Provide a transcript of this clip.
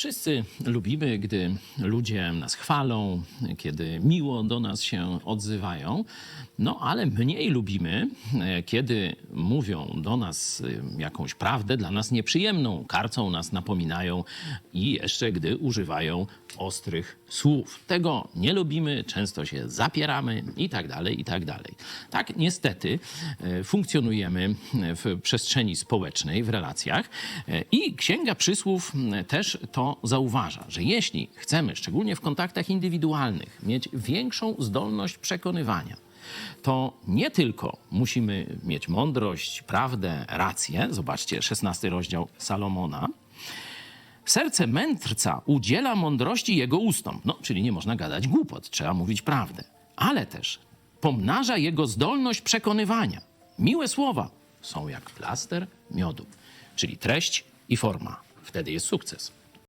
Wszyscy lubimy, gdy ludzie nas chwalą, kiedy miło do nas się odzywają. No ale mniej lubimy, e, kiedy mówią do nas e, jakąś prawdę dla nas nieprzyjemną, karcą nas, napominają i jeszcze gdy używają ostrych słów. Tego nie lubimy, często się zapieramy i tak dalej, i tak dalej. Tak niestety e, funkcjonujemy w przestrzeni społecznej, w relacjach i Księga Przysłów też to zauważa, że jeśli chcemy, szczególnie w kontaktach indywidualnych, mieć większą zdolność przekonywania, to nie tylko musimy mieć mądrość, prawdę, rację, zobaczcie 16 rozdział Salomona, Serce mędrca udziela mądrości jego ustom. No, czyli nie można gadać głupot, trzeba mówić prawdę. Ale też pomnaża jego zdolność przekonywania. Miłe słowa są jak plaster miodu, czyli treść i forma. Wtedy jest sukces.